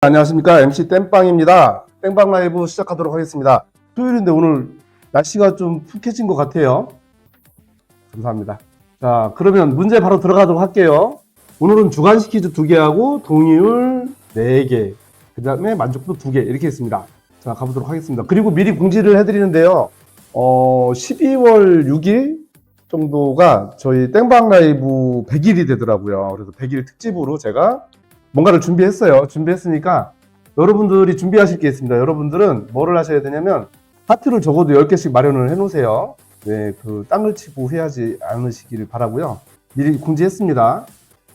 안녕하십니까 MC 땜빵입니다. 땜빵 라이브 시작하도록 하겠습니다. 토요일인데 오늘 날씨가 좀 푹해진 것 같아요. 감사합니다. 자 그러면 문제 바로 들어가도록 할게요. 오늘은 주간식 퀴즈 2개하고 동의율 4개 그 다음에 만족도 2개 이렇게 있습니다. 자 가보도록 하겠습니다. 그리고 미리 공지를 해드리는데요. 어 12월 6일 정도가 저희 땡방 라이브 100일이 되더라고요. 그래서 100일 특집으로 제가 뭔가를 준비했어요. 준비했으니까 여러분들이 준비하실 게 있습니다. 여러분들은 뭐를 하셔야 되냐면 하트를 적어도 10개씩 마련을 해 놓으세요. 네, 그 땅을 치고 후회하지 않으시기를 바라고요. 미리 공지했습니다.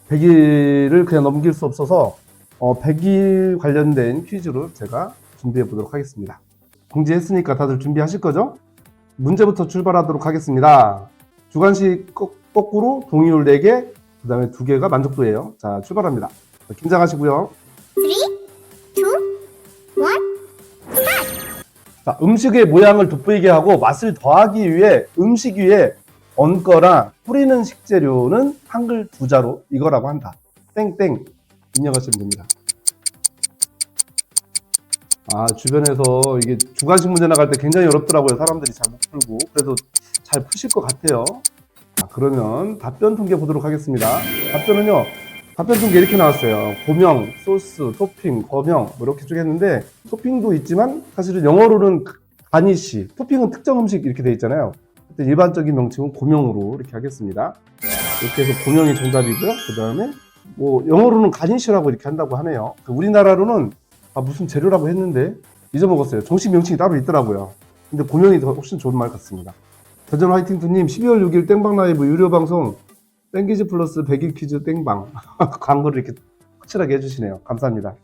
100일을 그냥 넘길 수 없어서 어, 100일 관련된 퀴즈로 제가 준비해 보도록 하겠습니다. 공지했으니까 다들 준비하실 거죠? 문제부터 출발하도록 하겠습니다. 주관식 거- 거꾸로 동의율 4개, 그 다음에 2개가 만족도예요. 자, 출발합니다. 자, 긴장하시고요. 자, 음식의 모양을 돋보이게 하고 맛을 더하기 위해 음식 위에 얹거나 뿌리는 식재료는 한글 두 자로 이거라고 한다. 땡땡 입력하시면 됩니다. 아 주변에서 이게 주관식 문제 나갈 때 굉장히 어렵더라고요. 사람들이 잘 못 풀고 그래도 잘 푸실 것 같아요. 자, 그러면 답변 통계 보도록 하겠습니다. 답변은요. 답변 통계 이렇게 나왔어요. 고명, 소스, 토핑, 거명 뭐 이렇게 쭉 했는데 토핑도 있지만 사실은 영어로는 가니시, 토핑은 특정 음식 이렇게 돼 있잖아요. 일반적인 명칭은 고명으로 이렇게 하겠습니다. 이렇게 해서 고명이 정답이고요. 그 다음에 뭐 영어로는 가니시라고 이렇게 한다고 하네요. 그 우리나라로는 아 무슨 재료라고 했는데 잊어먹었어요. 정식 명칭이 따로 있더라고요. 근데 고명이 더 훨씬 좋은 말 같습니다. 대전 화이팅투님 12월 6일 땡방 라이브 유료 방송 땡기즈 플러스 100일 퀴즈 땡방 광고를 이렇게 확실하게 해주시네요. 감사합니다.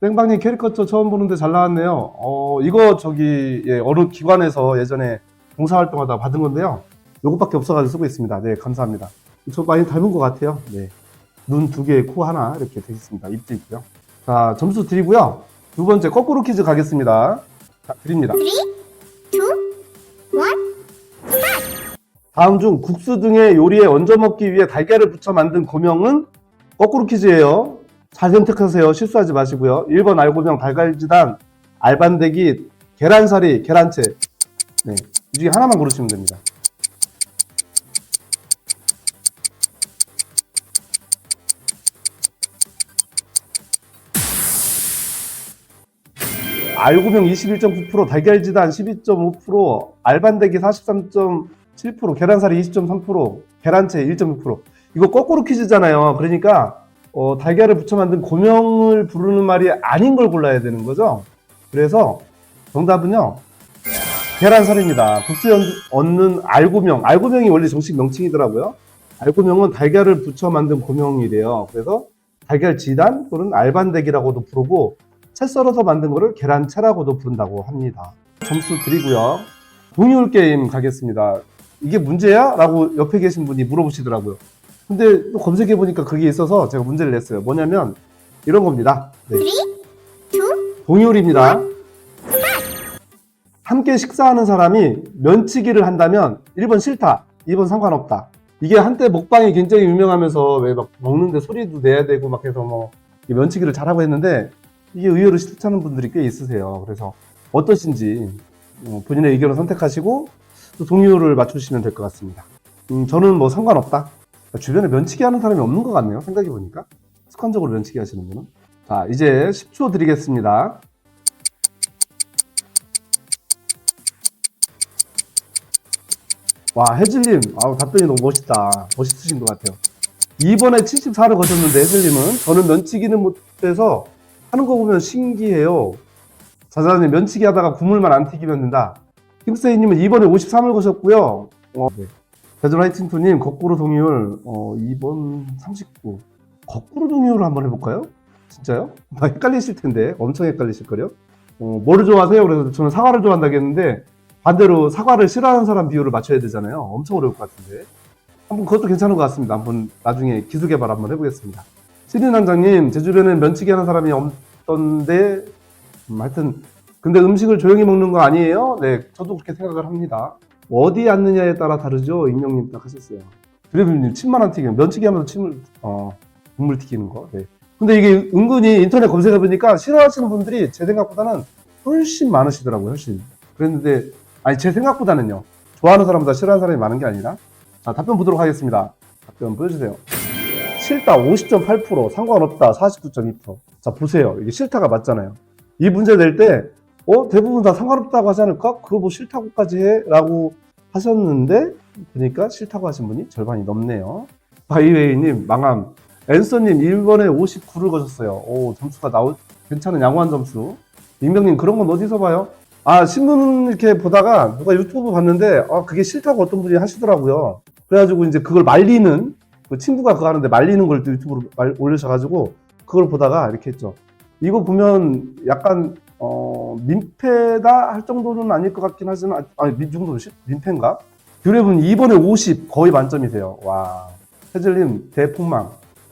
땡방님 캐리커처 처음 보는데 잘 나왔네요. 어 이거 저기 예, 어느 기관에서 예전에 봉사활동하다 받은 건데요. 요것밖에 없어가지고 쓰고 있습니다. 네 감사합니다. 저 많이 닮은 것 같아요. 네. 눈 두 개, 코 하나 이렇게 되어 있습니다. 입도 있고요. 자 점수 드리고요. 두 번째 거꾸로 퀴즈 가겠습니다. 자, 드립니다. 다음 중 국수 등의 요리에 얹어 먹기 위해 달걀을 붙여 만든 고명은 거꾸로 퀴즈예요. 잘 선택하세요. 실수하지 마시고요. 1번 알고명 달걀지단, 알반대기, 계란사리, 계란채. 네, 이 중에 하나만 고르시면 됩니다. 알고명 21.9%, 달걀지단 12.5%, 알반대기 43.7%, 계란사리 20.3%, 계란채 1.6%. 이거 거꾸로 퀴즈잖아요. 그러니까 어, 달걀을 붙여 만든 고명을 부르는 말이 아닌 걸 골라야 되는 거죠. 그래서 정답은요. 계란살입니다. 국수에 얹- 얹는 알고명. 알고명이 원래 정식 명칭이더라고요. 알고명은 달걀을 붙여 만든 고명이래요. 그래서 달걀 지단 또는 알반대기라고도 부르고 채 썰어서 만든 거를 계란채라고도 부른다고 합니다. 점수 드리고요. 동의율 게임 가겠습니다. 이게 문제야? 라고 옆에 계신 분이 물어보시더라고요. 근데 또 검색해 보니까 그게 있어서 제가 문제를 냈어요. 뭐냐면 이런 겁니다. 네. 동의율입니다. 함께 식사하는 사람이 면치기를 한다면 1번 싫다, 2번 상관없다. 이게 한때 먹방이 굉장히 유명하면서 왜 막 먹는데 소리도 내야 되고 막 해서 뭐이 면치기를 잘하고 했는데 이게 의외로 싫다는 분들이 꽤 있으세요. 그래서 어떠신지 어, 본인의 의견을 선택하시고 또 동의율을 맞추시면 될 것 같습니다. 음, 저는 뭐 상관없다. 주변에 면치기 하는 사람이 없는 것 같네요. 생각해 보니까 습관적으로 면치기 하시는 분은. 자 이제 10초 드리겠습니다. 와 혜질님 아우 답변이 너무 멋있다. 멋있으신 것 같아요. 2번에 74를 거셨는데 혜질님은 저는 면치기는 못해서 하는 거 보면 신기해요. 자자님 면치기 하다가 국물만 안 튀기면 된다. 김세희님은 2번에 53을 거셨고요. 어, 네. 화이팅투님 거꾸로 동의율 어, 2번 39 거꾸로 동의율을 한번 해볼까요? 진짜요? 아, 헷갈리실 텐데 엄청 헷갈리실 거요. 어, 뭐를 좋아하세요? 그래서 저는 사과를 좋아한다고 했는데 반대로 사과를 싫어하는 사람 비율을 맞춰야 되잖아요. 엄청 어려울 것 같은데 한번 그것도 괜찮은 것 같습니다. 한번 나중에 기술 개발 한번 해보겠습니다. 신인 원장님 제 주변에 면치기 하는 사람이 없던데 음, 하여튼 근데 음식을 조용히 먹는 거 아니에요? 네, 저도 그렇게 생각을 합니다. 어디 앉느냐에 따라 다르죠. 익명님 딱 하셨어요. 드레블님 침만 안 튀기면 면치기 하면서 침을 어 국물 튀기는 거. 네. 근데 이게 은근히 인터넷 검색해보니까 싫어하시는 분들이 제 생각보다는 훨씬 많으시더라고요, 훨씬. 그랬는데, 아니, 제 생각보다는요. 좋아하는 사람보다 싫어하는 사람이 많은 게 아니라. 자, 답변 보도록 하겠습니다. 답변 보여주세요. 싫다 50.8%, 상관없다 49.2%. 자, 보세요. 이게 싫다가 맞잖아요. 이 문제 낼 때, 어, 대부분 다 상관없다고 하지 않을까? 그거 뭐 싫다고까지 해? 라고 하셨는데, 보니까 싫다고 하신 분이 절반이 넘네요. 바이웨이님, 망함. 앤서님, 1번에 59를 거셨어요. 오, 점수가 나오, 괜찮은 양호한 점수. 익명님, 그런 건 어디서 봐요? 아, 신문 이렇게 보다가 누가 유튜브 봤는데, 아, 그게 싫다고 어떤 분이 하시더라고요. 그래가지고 이제 그걸 말리는, 그 친구가 그거 하는데 말리는 걸 또 유튜브로 말- 올리셔가지고, 그걸 보다가 이렇게 했죠. 이거 보면 약간, 어, 민폐다 할 정도는 아닐 것 같긴 하지만, 아니, 민 정도는 시- 민폐인가? 듀랩은 2번에 50, 거의 만점이세요. 와. 해즐님, 대폭망.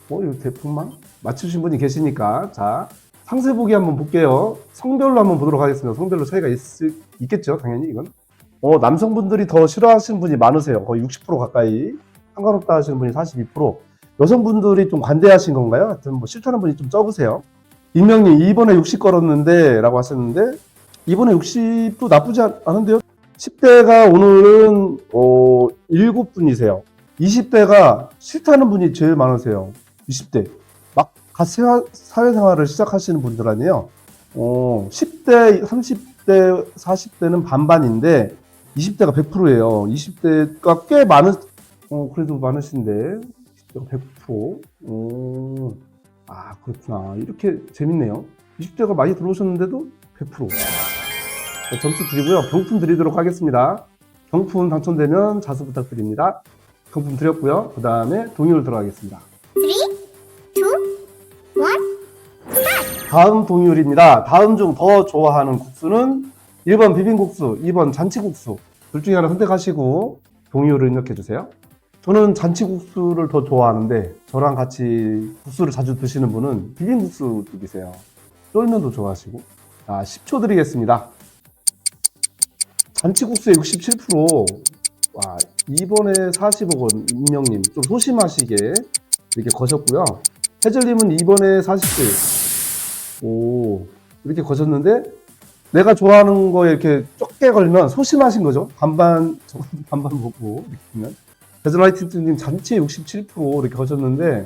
어, 이거 대폭망? 맞추신 분이 계시니까. 자, 상세 보기 한번 볼게요. 성별로 한번 보도록 하겠습니다. 성별로 차이가 있을, 있겠죠, 당연히 이건. 어, 남성분들이 더 싫어하시는 분이 많으세요. 거의 60% 가까이. 상관없다 하시는 분이 42%. 여성분들이 좀 관대하신 건가요? 하여튼 뭐 싫다는 분이 좀 적으세요. 익명님 2번에 60 걸었는데 라고 하셨는데 2번에 60도 나쁘지 않, 않은데요? 10대가 오늘은 어, 7분이세요. 20대가 싫다는 분이 제일 많으세요. 20대. 막갓 사회생활을 시작하시는 분들 아니에요. 어, 10대, 30대, 40대는 반반인데 20대가 100%예요. 20대가 꽤 많은, 어, 그래도 많으신데 20대가 100%. 어, 아, 그렇구나. 이렇게 재밌네요. 20대가 많이 들어오셨는데도 100%. 자, 점수 드리고요. 경품 드리도록 하겠습니다. 경품 당첨되면 자수 부탁드립니다. 경품 드렸고요. 그 다음에 동의를 들어가겠습니다. 다음 동의율입니다. 다음 중 더 좋아하는 국수는 1번 비빔국수, 2번 잔치국수. 둘 중에 하나 선택하시고 동의율을 입력해 주세요. 저는 잔치국수를 더 좋아하는데 저랑 같이 국수를 자주 드시는 분은 비빔국수 쪽이세요. 쫄면도 좋아하시고. 자, 10초 드리겠습니다. 잔치국수에 67%. 와, 2번에 40억 원, 임명님. 좀 소심하시게 이렇게 거셨고요. 해즐님은 2번에 47. 오, 이렇게 거셨는데, 내가 좋아하는 거에 이렇게 적게 걸면 소심하신 거죠. 반반, 저- 반반 보고, 이렇게 보면. 해즐라이트님 잔치에 67% 이렇게 거셨는데,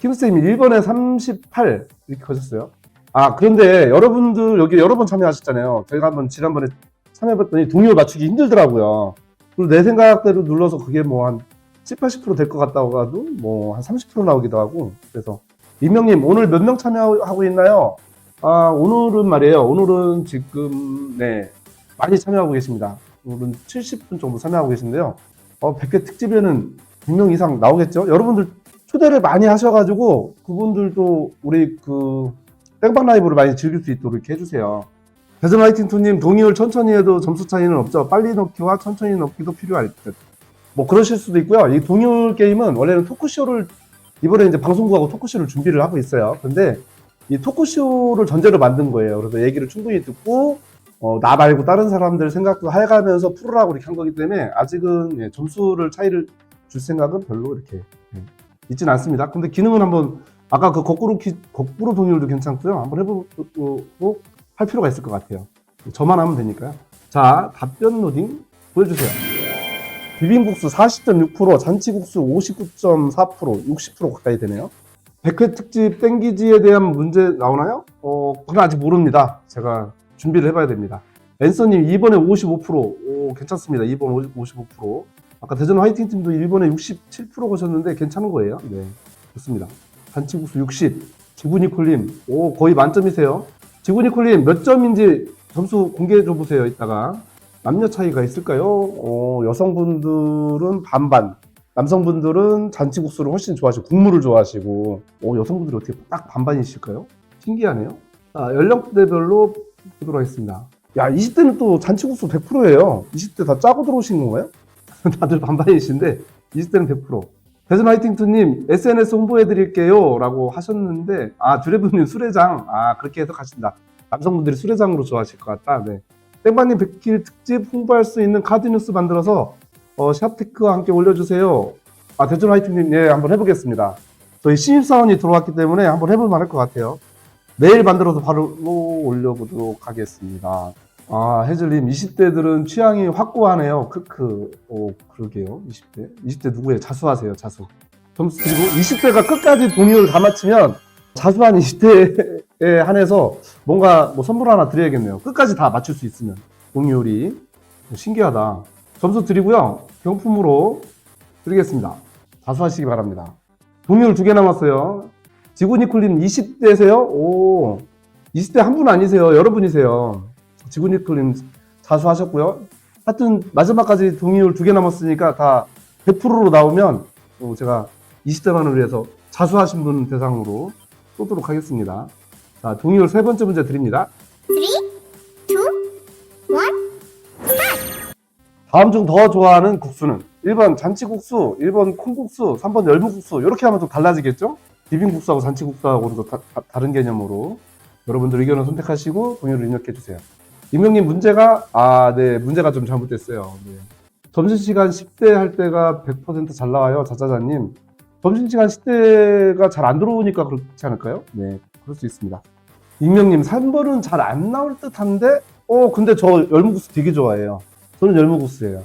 김쌤이 1번에 38 이렇게 거셨어요. 아, 그런데 여러분들 여기 여러 번 참여하셨잖아요. 제가 한번 지난번에 참여해봤더니 동의를 맞추기 힘들더라고요. 그리고 내 생각대로 눌러서 그게 뭐 한 7, 80%될 것 같다고 해도 뭐 한 30% 나오기도 하고 그래서 이명님 오늘 몇 명 참여하고 있나요? 아 오늘은 말이에요. 오늘은 지금 네 많이 참여하고 계십니다. 오늘은 70분 정도 참여하고 계신데요. 어 100회 특집에는 100명 이상 나오겠죠? 여러분들 초대를 많이 하셔가지고 그분들도 우리 그 땡방 라이브를 많이 즐길 수 있도록 이렇게 해주세요. 배전 라이팅 투님 동의율 천천히 해도 점수 차이는 없죠. 빨리 넣기와 천천히 넣기도 필요할 듯. 뭐 그러실 수도 있고요. 이 동의율 게임은 원래는 토크쇼를 이번에 이제 방송국하고 토크쇼를 준비를 하고 있어요. 근데 이 토크쇼를 전제로 만든 거예요. 그래서 얘기를 충분히 듣고 어, 나 말고 다른 사람들 생각도 해가면서 풀으라고 이렇게 한 거기 때문에 아직은 예, 점수를 차이를 줄 생각은 별로 이렇게 예, 있지는 않습니다. 근데 기능은 한번 아까 그 거꾸로 키, 거꾸로 동의율도 괜찮고요. 한번 해보고 할 필요가 있을 것 같아요. 저만 하면 되니까요. 자, 답변 로딩 보여주세요. 비빔국수 40.6%, 잔치국수 59.4%, 60% 가까이 되네요. 100회 특집 땡기지에 대한 문제 나오나요? 어, 그건 아직 모릅니다. 제가 준비를 해봐야 됩니다. 앤서님 2번에 55%, 오, 괜찮습니다. 2번 55%. 아까 대전 화이팅 팀도 1번에 67% 거셨는데 괜찮은 거예요. 네, 좋습니다. 잔치국수 60. 지구니콜님, 오, 거의 만점이세요. 지구니콜님 몇 점인지 점수 공개해 줘 보세요. 이따가 남녀 차이가 있을까요? 어, 여성분들은 반반, 남성분들은 잔치국수를 훨씬 좋아하시고 국물을 좋아하시고, 어, 여성분들이 어떻게 딱 반반이실까요? 신기하네요. 자, 연령대별로 보도록 하겠습니다. 야, 20대는 또 잔치국수 100%예요. 20대 다 짜고 들어오신 건가요? 다들 반반이신데 20대는 100%. 대전 화이팅투님 SNS 홍보해드릴게요 라고 하셨는데 아 드레브님 수레장 아 그렇게 해서 가신다 남성분들이 수레장으로 좋아하실 것 같다 네 땡바님 100길 특집 홍보할 수 있는 카드 뉴스 만들어서 어, 샵테크와 함께 올려주세요 아 대전 화이팅님 예 한번 해보겠습니다 저희 신입사원이 들어왔기 때문에 한번 해볼 만할 것 같아요. 내일 만들어서 바로 올려보도록 하겠습니다. 아, 해즐님, 20대들은 취향이 확고하네요. 크크. 오, 그러게요. 20대. 20대 누구예요? 자수하세요, 자수. 점수 그리고 20대가 끝까지 동의를 다 맞히면 자수한 20대에 한해서 뭔가 뭐 선물 하나 드려야겠네요. 끝까지 다 맞출 수 있으면. 동의율이. 신기하다. 점수 드리고요. 경품으로 드리겠습니다. 자수하시기 바랍니다. 동의율 두개 남았어요. 지구니클님 20대세요? 오, 20대 한 분 아니세요. 여러분이세요. 지구니클님 자수하셨고요. 하여튼 마지막까지 동의율 두 개 남았으니까 다 100%로 나오면 어, 제가 20대만을 위해서 자수하신 분 대상으로 쏘도록 하겠습니다. 자, 동의율 세 번째 문제 드립니다. 다음 중 더 좋아하는 국수는 1번 잔치국수, 1번 콩국수, 3번 열무국수 이렇게 하면 좀 달라지겠죠? 비빔국수하고 잔치국수하고는 또 다, 다, 른 개념으로 여러분들 의견을 선택하시고 동의를 입력해 주세요. 임명님 문제가 아, 네 문제가 좀 잘못됐어요. 네. 점심시간 10대 할 때가 100%잘 나와요, 자자자님. 점심시간 10대가 잘 안 들어오니까 그렇지 않을까요? 네, 그럴 수 있습니다. 임명님 3번은 잘 안 나올 듯한데, 어 근데 저 열무국수 되게 좋아해요. 저는 열무국수예요.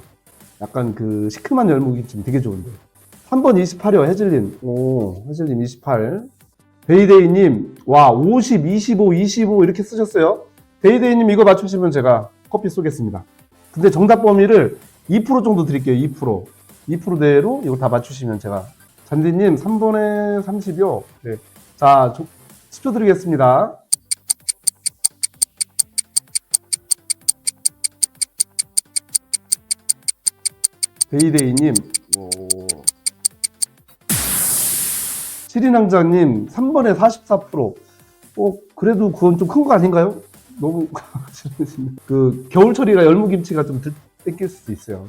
약간 그 시큼한 열무김치 되게 좋은데. 3번 28이요, 해즐님. 오, 해즐님 28. 베이데이님, 와, 50, 25, 25 이렇게 쓰셨어요. 베이데이님 이거 맞추시면 제가 커피 쏘겠습니다. 근데 정답 범위를 2% 정도 드릴게요, 2%. 2%대로 이거 다 맞추시면 제가. 잔디님, 3번에 30이요. 네. 자, 10초 드리겠습니다. 데이데이님, 오. 시리낭자님, 3번에 44%. 어, 그래도 그건 좀 큰 거 아닌가요? 너무, 그, 겨울철이라 열무김치가 좀 드- 땡길 수도 있어요.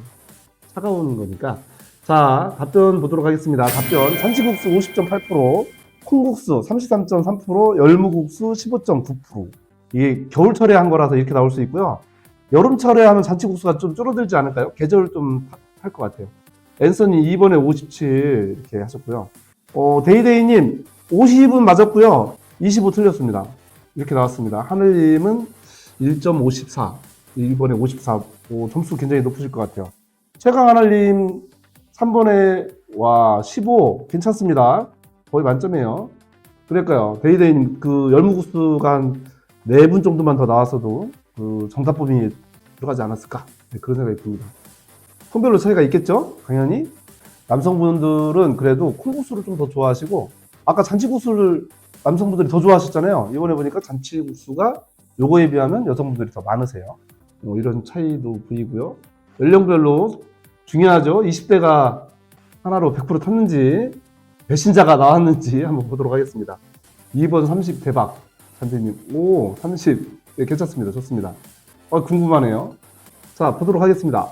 차가운 거니까. 자, 답변 보도록 하겠습니다. 답변. 잔치국수 50.8%, 콩국수 33.3%, 열무국수 15.9%. 이게 겨울철에 한 거라서 이렇게 나올 수 있고요. 여름철에 하면 잔치국수가 좀 줄어들지 않을까요? 계절 좀 할 것 같아요. 앤서니 2번에 57 이렇게 하셨고요. 어, 데이데이님 50은 맞았고요. 25 틀렸습니다. 이렇게 나왔습니다. 하늘님은 1.54, 2번에 54. 오, 점수 굉장히 높으실 것 같아요. 최강 하늘님 3번에 와 15 괜찮습니다. 거의 만점이에요. 그러니까요. 데이데이님 그 열무국수가 한 4분 정도만 더 나왔어도 그 정답 범위 들어가지 않았을까 네, 그런 생각이 듭니다. 성별로 차이가 있겠죠? 당연히 남성분들은 그래도 콩국수를 좀 더 좋아하시고 아까 잔치국수를 남성분들이 더 좋아하셨잖아요. 이번에 보니까 잔치국수가 요거에 비하면 여성분들이 더 많으세요. 뭐 이런 차이도 보이고요. 연령별로 중요하죠. 20대가 하나로 100% 탔는지 배신자가 나왔는지 한번 보도록 하겠습니다. 2번 30 대박 잔디님 오 30 예, 괜찮습니다. 좋습니다. 어, 궁금하네요. 자 보도록 하겠습니다.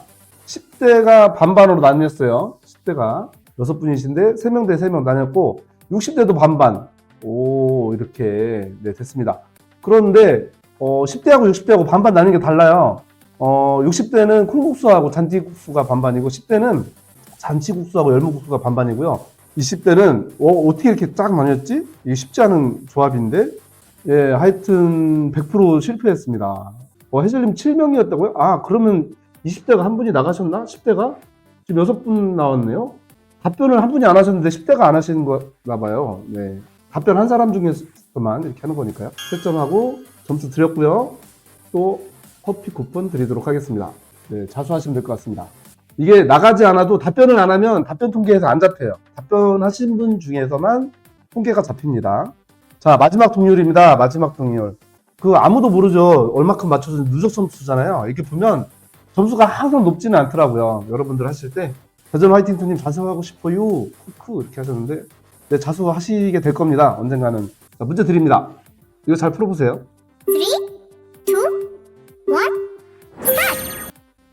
10대가 반반으로 나뉘었어요. 10대가 6분이신데 3명 대 3명 나뉘었고 60대도 반반. 오 이렇게 네 됐습니다. 그런데 어, 10대하고 60대하고 반반 나뉘는 게 달라요. 어, 60대는 콩국수하고 잔치국수가 반반이고 10대는 잔치국수하고 열무국수가 반반이고요. 20대는 어, 어떻게 이렇게 쫙 나뉘었지? 이게 쉽지 않은 조합인데 예, 하여튼 100% 실패했습니다. 어, 해설님 7명이었다고요? 아, 그러면 20대가 한 분이 나가셨나? 10대가? 지금 6분 나왔네요? 답변을 한 분이 안 하셨는데 10대가 안 하시는 거나 봐요. 네. 답변 한 사람 중에서만 이렇게 하는 거니까요. 채점하고 점수 드렸고요. 또 커피 쿠폰 드리도록 하겠습니다. 네, 자수하시면 될 것 같습니다. 이게 나가지 않아도 답변을 안 하면 답변 통계에서 안 잡혀요. 답변하신 분 중에서만 통계가 잡힙니다. 자, 마지막 동률입니다. 마지막 동률. 그 아무도 모르죠. 얼마큼 맞춰서 누적 점수잖아요. 이렇게 보면 점수가 항상 높지는 않더라고요. 여러분들 하실 때. 대전 화이팅 투님 자수하고 싶어요. 크크 이렇게 하셨는데 네, 자수하시게 될 겁니다. 언젠가는. 자, 문제 드립니다. 이거 잘 풀어보세요.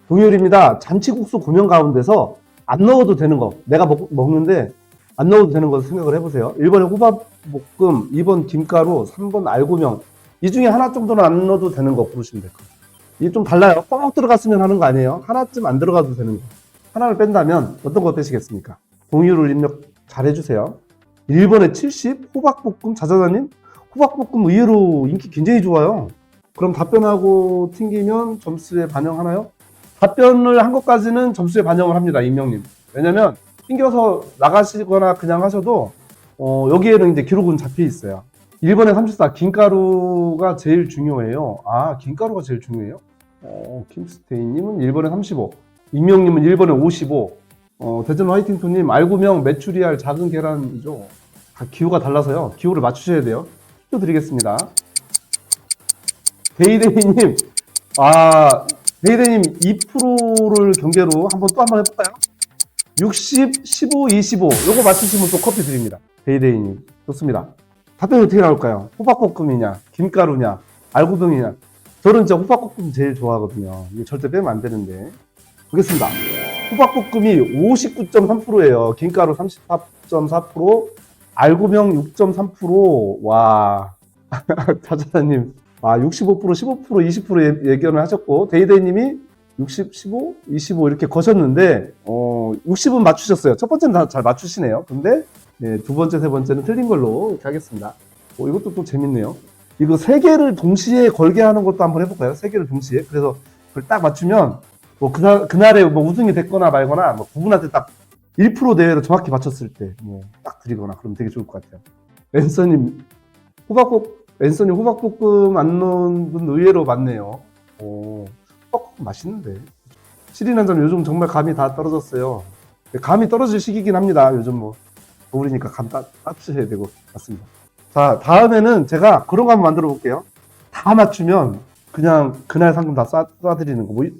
동률입니다. 잔치국수 고명 가운데서 안 넣어도 되는 거. 내가 먹, 먹는데 안 넣어도 되는 거 생각을 해보세요. 1번에 호박볶음, 2번 김가루, 3번 알고명. 이 중에 하나 정도는 안 넣어도 되는 거 고르시면 될 거예요. 이게 좀 달라요. 꼭 들어갔으면 하는 거 아니에요. 하나쯤 안 들어가도 되는 거. 하나를 뺀다면 어떤 거 빼시겠습니까? 동의를 입력 잘 해주세요. 1번에 70, 호박볶음, 자자자님? 호박볶음 의외로 인기 굉장히 좋아요. 그럼 답변하고 튕기면 점수에 반영하나요? 답변을 한 것까지는 점수에 반영을 합니다, 임명님. 왜냐면, 튕겨서 나가시거나 그냥 하셔도, 어, 여기에는 이제 기록은 잡혀 있어요. 1번에 34, 김가루가 제일 중요해요. 아, 김가루가 제일 중요해요? 어, 김스테이님은 1번에 35, 임명님은 1번에 55, 어, 대전 화이팅토님, 알구명 메추리알 작은 계란이죠. 각 기호가 달라서요. 기호를 맞추셔야 돼요. 투표 드리겠습니다. 데이데이님, 아, 데이데이님 2%를 경계로 한번 또 한 번 해볼까요? 60, 15, 25. 요거 맞추시면 또 커피 드립니다. 데이데이님. 좋습니다. 답변이 어떻게 나올까요? 호박볶음이냐, 김가루냐, 알구병이냐. 저는 진짜 호박볶음 제일 좋아하거든요. 이게 절대 빼면 안 되는데. 보겠습니다. 호박볶음이 59.3%예요. 김가루 34.4%, 알구병 6.3%. 와. 자자님. 아, 65%, 15%, 20% 예- 예견을 하셨고, 데이데이님이 60, 15, 25 이렇게 거셨는데, 어, 60은 맞추셨어요. 첫 번째는 다 잘 맞추시네요. 근데, 네, 두 번째, 세 번째는 틀린 걸로 이렇게 하겠습니다. 어, 이것도 또 재밌네요. 이거 세 개를 동시에 걸게 하는 것도 한번 해볼까요? 세 개를 동시에. 그래서 그걸 딱 맞추면, 뭐, 그날, 그날에 뭐 우승이 됐거나 말거나, 뭐, 그분한테 딱 1% 내외로 정확히 맞췄을 때, 뭐, 딱 드리거나, 그럼 되게 좋을 것 같아요. 앤서님, 호박볶, 앤서님 호박볶음 안 넣은 분 의외로 많네요. 오, 호박볶음 맛있는데. 시리난점 요즘 정말 감이 다 떨어졌어요. 감이 떨어질 시기긴 합니다. 요즘 뭐, 겨울이니까 감 따, 따주셔야 되고, 맞습니다. 자, 다음에는 제가 그런 거 한번 만들어 볼게요. 다 맞추면 그냥 그날 상금 다 쏴, 쏴드리는 거. 뭐, 이-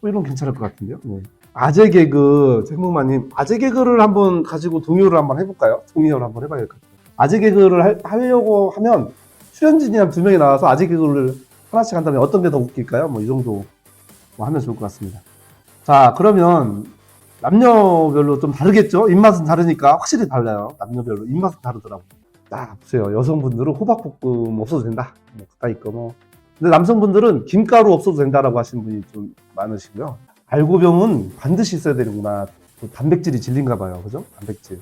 뭐 이런 거 괜찮을 것 같은데요. 네. 아재 개그, 생목마님, 아재 개그를 한번 가지고 동요를 한번 해볼까요? 동요를 한번 해봐야 될 것 같아요. 아재 개그를 할- 하려고 하면 출연진이 한 두 명이 나와서 아재 개그를 하나씩 한다면 어떤 게 더 웃길까요? 뭐 이 정도 뭐 하면 좋을 것 같습니다. 자, 그러면 남녀별로 좀 다르겠죠? 입맛은 다르니까 확실히 달라요. 남녀별로 입맛은 다르더라고요. 딱 보세요. 여성분들은 호박볶음 없어도 된다. 뭐거 뭐. 근데 남성분들은 김가루 없어도 된다라고 하시는 분이 좀 많으시고요. 알고병은 반드시 있어야 되는구나. 또 단백질이 질린가 봐요. 그죠? 단백질.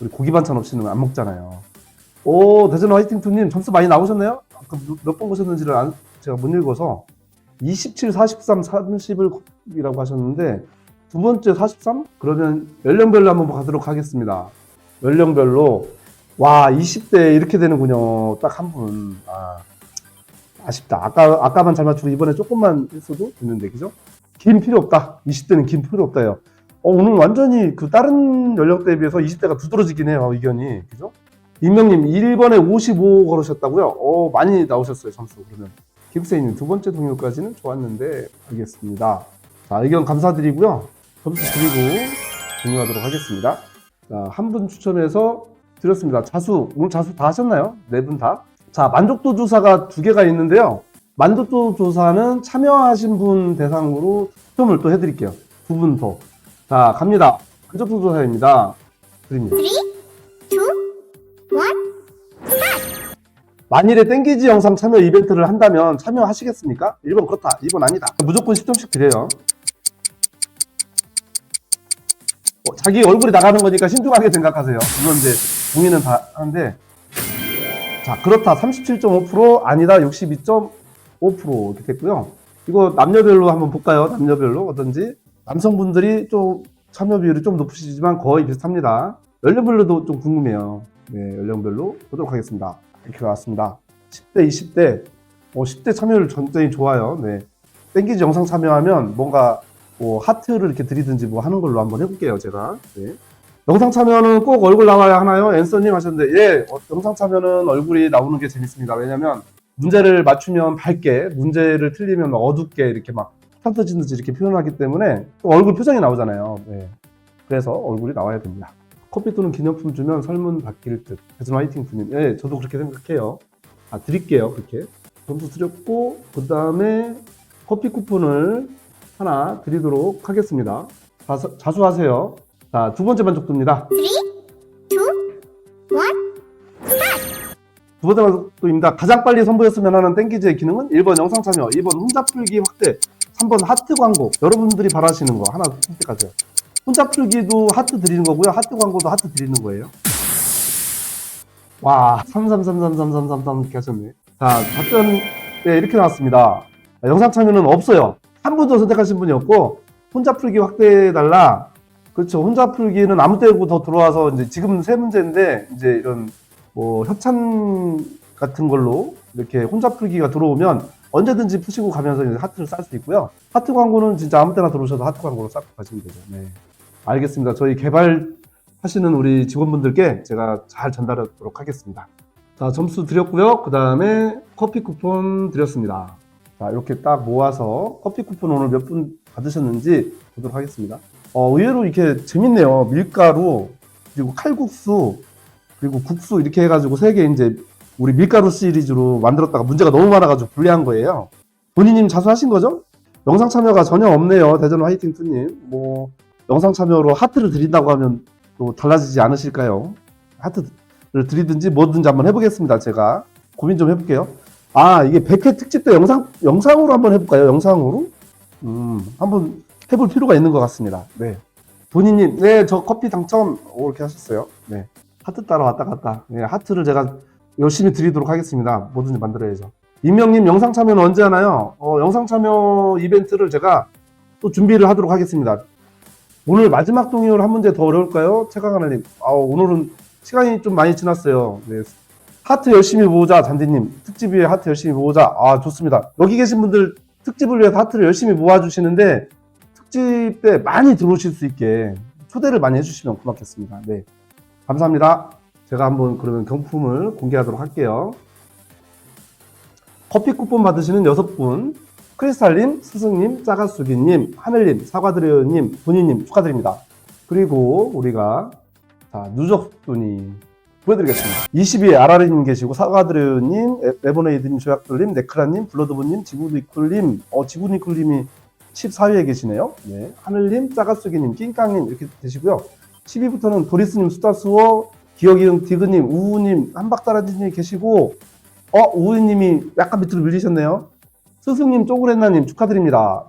우리 고기 반찬 없이는 안 먹잖아요. 오, 대전 화이팅투님 점수 많이 나오셨나요? 몇번 보셨는지를 안- 제가 못 읽어서 27, 43, 30이라고 하셨는데 두 번째 43? 그러면 연령별로 한번 가도록 하겠습니다. 연령별로 와 20대 이렇게 되는군요. 딱 한 분. 아, 아쉽다. 아까 아까만 잘 맞추고 이번에 조금만 했어도 됐는데 그죠? 김 필요 없다. 20대는 김 필요 없다요. 어, 오늘 완전히 그 다른 연령대에 비해서 20대가 두드러지긴 해요, 의견이. 그죠? 임명님 1번에 55 걸으셨다고요? 어, 많이 나오셨어요, 점수. 그러면. 김세희님 두 번째 동요까지는 좋았는데, 알겠습니다. 자, 의견 감사드리고요. 점수 드리고 종료하도록 하겠습니다. 자, 한분 추천해서 드렸습니다. 자수, 오늘 자수 다 하셨나요? 네 분 다? 자, 만족도 조사가 두 개가 있는데요. 만족도 조사는 참여하신 분 대상으로 추첨을 또 해드릴게요. 두 분 더. 자, 갑니다. 만족도 조사입니다. 드립니다. 만일에 땡기지 영상 참여 이벤트를 한다면 참여하시겠습니까? 1번 그렇다, 2번 아니다. 무조건 10점씩 드려요. 자기 얼굴이 나가는 거니까 신중하게 생각하세요. 물론 이제 동의는 다 하는데 자 그렇다 37.5% 아니다 62.5% 이렇게 됐고요. 이거 남녀별로 한번 볼까요? 남녀별로 어떤지 남성분들이 좀 참여 비율이 좀 높으시지만 거의 비슷합니다. 연령별로도 좀 궁금해요. 네, 연령별로 보도록 하겠습니다. 이렇게 나왔습니다. 10대, 20대, 어, 10대 참여율 전쟁이 좋아요. 네. 땡기지 영상 참여하면 뭔가 뭐 하트를 이렇게 드리든지 뭐 하는 걸로 한번 해볼게요, 제가. 네. 영상 참여는 꼭 얼굴 나와야 하나요? 앤서님 하셨는데, 예, 어, 영상 참여는 얼굴이 나오는 게 재밌습니다. 왜냐면 문제를 맞추면 밝게, 문제를 틀리면 막 어둡게 이렇게 막 듯이 이렇게 표현하기 때문에 또 얼굴 표정이 나오잖아요. 네. 그래서 얼굴이 나와야 됩니다. 커피 또는 기념품 주면 설문 바뀔 듯. 화이팅 분님. 예, 저도 그렇게 생각해요. 아, 드릴게요. 그렇게. 점수 드렸고, 그 다음에 커피 쿠폰을 하나 드리도록 하겠습니다. 자수, 자수 하세요. 자, 두 번째 만족도입니다. 두 번째 만족도입니다. 가장 빨리 선보였으면 하는 땡기즈의 기능은 1번 영상 참여, 2번 혼자 풀기 확대, 3번 하트 광고. 여러분들이 바라시는 거 하나 선택하세요. 혼자 풀기도 하트 드리는 거고요. 하트 광고도 하트 드리는 거예요. 와, 33333333 이렇게 하셨네. 자, 답변, 네, 이렇게 나왔습니다. 영상 참여는 없어요. 한 분도 선택하신 분이 없고, 혼자 풀기 확대해달라. 그렇죠. 혼자 풀기는 아무 때고 더 들어와서, 이제 지금 세 문제인데, 이제 이런, 뭐, 협찬 같은 걸로 이렇게 혼자 풀기가 들어오면 언제든지 푸시고 가면서 이제 하트를 쌀 수 있고요. 하트 광고는 진짜 아무 때나 들어오셔도 하트 광고로 쌓고 가시면 되죠. 네. 알겠습니다. 저희 개발 하시는 우리 직원분들께 제가 잘 전달하도록 하겠습니다. 자, 점수 드렸고요. 그 다음에 커피 쿠폰 드렸습니다. 자, 이렇게 딱 모아서 커피 쿠폰 오늘 몇 분 받으셨는지 보도록 하겠습니다. 어, 의외로 이렇게 재밌네요. 밀가루, 그리고 칼국수, 그리고 국수 이렇게 해가지고 세 개 이제 우리 밀가루 시리즈로 만들었다가 문제가 너무 많아가지고 분리한 거예요. 본인님 자수하신 거죠? 영상 참여가 전혀 없네요. 대전 화이팅 투님. 뭐, 영상 참여로 하트를 드린다고 하면 또 달라지지 않으실까요? 하트를 드리든지 뭐든지 한번 해보겠습니다. 제가 고민 좀 해볼게요. 아 이게 100회 특집 때 영상 영상으로 한번 해볼까요? 영상으로? 음 한번 해볼 필요가 있는 것 같습니다. 네. 본인님, 네, 저 커피 당첨, 오, 이렇게 하셨어요. 네. 하트 따라 왔다 갔다. 네, 하트를 제가 열심히 드리도록 하겠습니다. 뭐든지 만들어야죠. 임명님, 영상 참여는 언제 하나요? 어, 영상 참여 이벤트를 제가 또 준비를 하도록 하겠습니다. 오늘 마지막 동의어를 한 문제 더 어려울까요? 최강하나님. 아, 오늘은 시간이 좀 많이 지났어요. 네. 하트 열심히 모으자, 잔디님. 특집 위에 하트 열심히 모으자. 아, 좋습니다. 여기 계신 분들 특집을 위해서 하트를 열심히 모아주시는데, 특집 때 많이 들어오실 수 있게 초대를 많이 해주시면 고맙겠습니다. 네. 감사합니다. 제가 한번 그러면 경품을 공개하도록 할게요. 커피 쿠폰 받으시는 여섯 분 크리스탈님, 스승님, 짜가수기님, 하늘님, 사과드려요님, 본인님 축하드립니다. 그리고 우리가 자 누적돈이 보여드리겠습니다. 22에 아라리님 계시고 사과드려요님, 에- 레모네이드님, 조약돌님, 네크라님, 블러드분님, 지구니쿨님, 어 지구니쿨님이 14위에 계시네요. 네, 하늘님, 짜가수기님, 낑깡님 이렇게 되시고요. 10위부터는 도리스님, 수다수어, 기억이응 디그님, 우우님, 한박다라지님 계시고 어 우우님이 약간 밑으로 밀리셨네요. 스승님, 쪼그레나님 축하드립니다.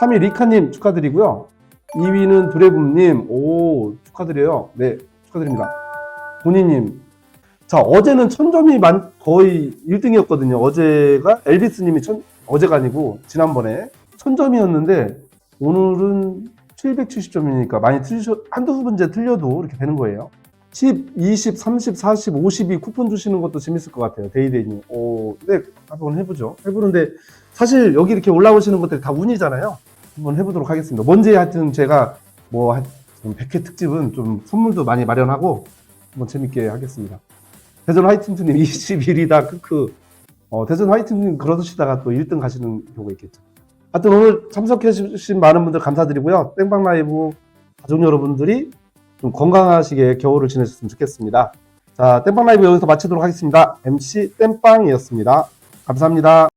3위 리카님 축하드리고요. 2위는 드래붐님, 오, 축하드려요. 네, 축하드립니다. 본인님. 자, 어제는 천점이 만, 거의 1등이었거든요. 어제가 엘비스님이 천, 어제가 아니고, 지난번에 천점이었는데, 오늘은 770점이니까 많이 틀리셔, 한두 문제 틀려도 이렇게 되는 거예요. 10, 20, 30, 40, 50이 쿠폰 주시는 것도 재밌을 것 같아요. 데이데이님. 오, 네, 한번 해보죠. 해보는데, 사실 여기 이렇게 올라오시는 것들이 다 운이잖아요. 한번 해보도록 하겠습니다. 뭔지 하여튼 제가 뭐, 한 100회 특집은 좀 선물도 많이 마련하고, 한번 재밌게 하겠습니다. 대전 화이팅투님 21이다, 크크. 어, 대전 화이팅님 그러시다가 또 1등 가시는 경우가 있겠죠. 하여튼 오늘 참석해주신 많은 분들 감사드리고요. 땡방 라이브 가족 여러분들이 좀 건강하시게 겨울을 지내셨으면 좋겠습니다. 자, 땜빵 라이브 여기서 마치도록 하겠습니다. MC 땜빵이었습니다. 감사합니다.